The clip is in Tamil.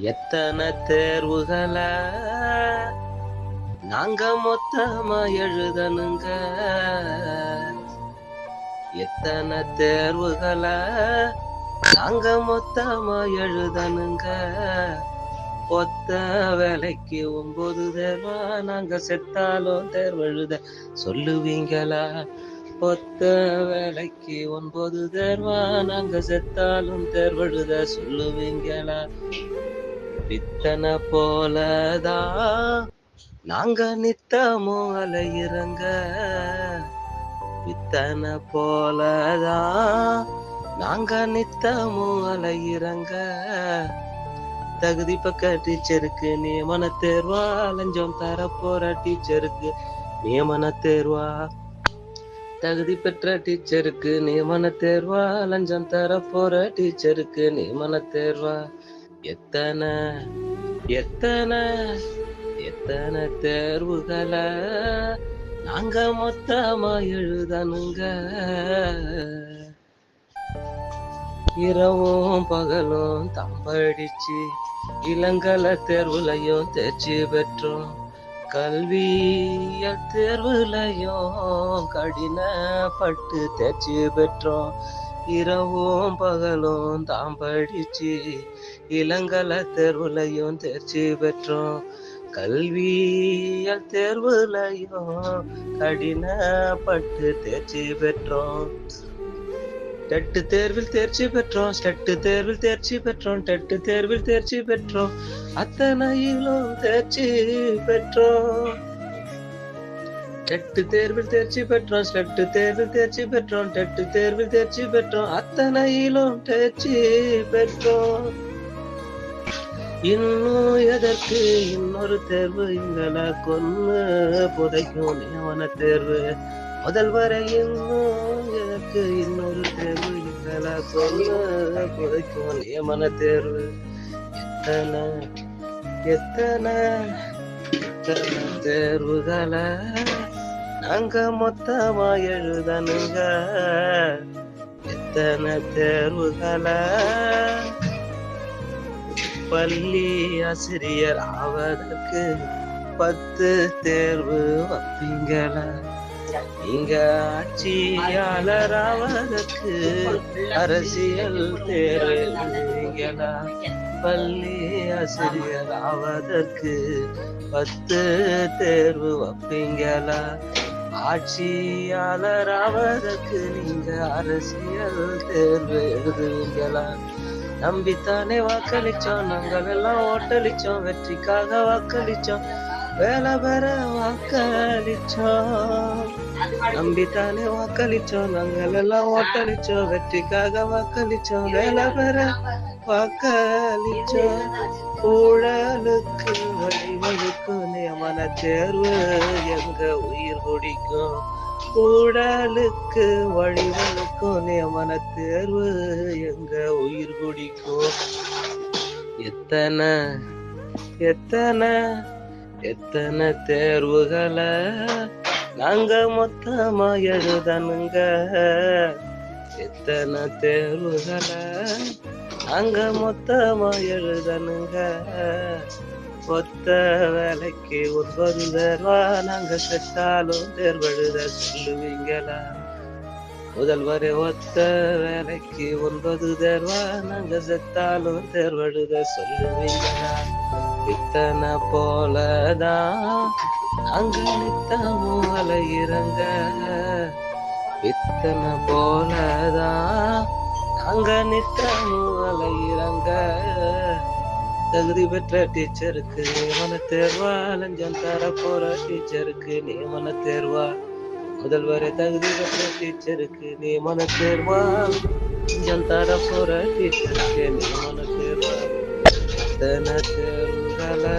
எத்தனை தேர்வுகளை? நாங்க மொத்தமா எழுதணுங்க. எத்தனை தேர்வுகளை? நாங்க மொத்தமா எழுதணுங்க. ஒத்த வேலைக்கு ஒன்பது தேர்வா? நாங்க செத்தாலும் தேர்வு எழுத சொல்லுவீங்களா? ஒத்த வேலைக்கு ஒன்பது தேர்வா? நாங்க செத்தாலும் தேர்வெழுத சொல்லுவீங்களா? பித்தனை போலதான் நாங்க நித்தமும் அலையிறங்க வித்தனை போலதான் நாங்க நித்தமும் அலையிறங்க தகுதி பக்க டீச்சருக்கு நியமன தேர்வா? லஞ்சம் தர போற டீச்சருக்கு நியமன தேர்வா? தகுதி பெற்ற டீச்சருக்கு நியமன தேர்வா? லஞ்சம் தர போற டீச்சருக்கு நியமன தேர்வா? எத்தனை எத்தனை எத்தனை தேர்வுகளை நாங்க மொத்தமா எழுதணுங்க? இரவும் பகலும் தம்படிச்சு இளங்கல தேர்வுலையும் தேர்ச்சி பெற்றோம். கல்விய தேர்வுலையும் கடினப்பட்டு தேர்ச்சி பெற்றோம். இரவும் பகலும் தாம் படிச்சு இளங்கல தேர்வுலையும் தேர்ச்சி பெற்றோம். கல்வியல் தேர்வுலையும் கடினப்பட்டு தேர்ச்சி பெற்றோம். டெட்டு தேர்வில் தேர்ச்சி பெற்றோம் ஸ்டெட்டு தேர்வில் தேர்ச்சி பெற்றோம் டெட்டு தேர்வில் தேர்ச்சி பெற்றோம். அத்தனையிலும் தேர்ச்சி பெற்றோம். டெட்டு தேர்வில் தேர்ச்சி பெற்றோம் ஸ்டெட்டு தேர்வில் தேர்ச்சி பெற்றோம் டெட்டு தேர்வில் தேர்ச்சி பெற்றோம் அத்தனையிலும் தேர்ச்சி பெற்றோம். இன்னும் எதற்கு இன்னொரு தேர்வு? எங்களை கொன்னு புதைக்கும் நியமன தேர்வு. முதல் வரை இன்னும் எதற்கு இன்னொரு தேர்வு? எங்களை கொன்னு புதைக்கும் நியமன தேர்வு. எத்தனை எத்தனை தேர்வுகள நாங்க மொத்தமா எழுதனுங்க எத்தனை தேர்வுகளை? பள்ளி ஆசிரியர் ஆவதற்கு பத்து தேர்வு வைப்பீங்களா? நீங்க ஆட்சியாளர் ஆவதற்கு அரசியல் தேர்வு எழுதுவீங்களா பள்ளி ஆசிரியர் ஆவதற்கு பத்து தேர்வு வைப்பீங்களா? ஆட்சியாளர் ஆவதற்கு நீங்க அரசியல் தேர்வு எழுதுவீங்களா? நம்பித்தானே வாக்களிச்சோம் நாங்கள் எல்லாம் ஓட்டளிச்சோம் வெற்றிக்காக வாக்களிச்சோம் வேலை பெற வாக்களிச்சோம். நம்பித்தானே வாக்களிச்சோம் நாங்கள் எல்லாம் ஓட்டளிச்சோம் வெற்றிக்காக வாக்களிச்சோம் வேலை பெற வாக்களிச்சோம் ஊழலுக்கு வழிவகுக்கும் நியமன தேர்வு எங்க உயிர் குடிக்கும்? ஊழலுக்கு வழிவழுக்கும் நியமன தேர்வு எங்க உயிர் குடிக்கும்? எத்தனை எத்தனை எத்தனை தேர்வுகளை நாங்க மொத்தமா எழுதனுங்க எத்தனை தேர்வுகளை அங்க மொத்தமா எழுதனுங்க ஒத்த வேலைக்கு ஒன்பது தேர்வா நாங்க செத்தாலும் தேர்வெழுத சொல்லுவீங்களா? முதல்வரே ஒத்த வேலைக்கு ஒன்பது தேர்வா நாங்க செத்தாலும் தேர்வெழுத சொல்லுவீங்களா? இத்தனை போலதான் நாங்க நித்தமும் அலையிறங்க இத்தனை போலதான் அங்க நித்தமும் அலையிறங்க தகுதி பெற்ற டீச்சருக்கு நியமன தேர்வா? லஞ்சம் தர போற டீச்சருக்கு நியமன தேர்வா? முதல்வரை தகுதி பெற்ற டீச்சருக்கு நியமன தேர்வா? லஞ்சம் தர போற டீச்சருக்கு நியமன தேர்வா? தன தேர்வுகளை